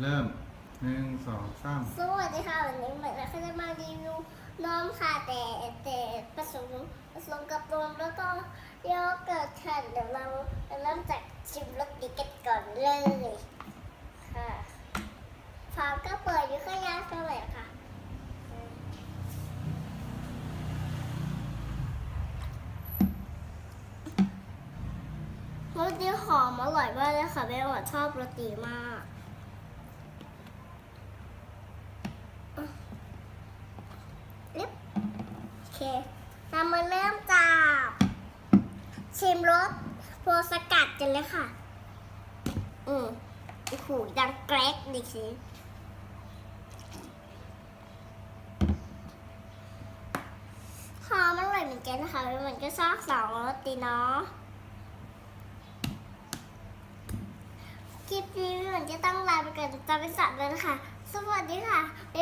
เริ่มหนึ่งสองสามสวัสดีค่ะวันนี้เหมือนเราจะมารีวิวนมค่ะแต่แต่ผสมผสมกับนมแล้วก็โยเกิร์ตค่ะเดี๋ยวเราเริ่มจากชิมรสดีกันก่อนเลยค่ะฝาก็เปิดอยู่ข้างยาเท่าไหร่ค่ะรสดีหอมอร่อยมากเลยค่ะแม่หวานชอบรสดีมาก ลิปโอ เคเรามาเริ่มจากชิมรสโพสกัดกันเลยค่ะ อืมโอ้โหดังแกรกดิสิหอมอร่อยเหมือนกันนะคะมันก็ชอบสองรสดีเนาะคลิปนี้เหมันจะต้องลาไปก่อนจะไปสัตว์เลยนะคะ สวัสดีค่ะบ๊าย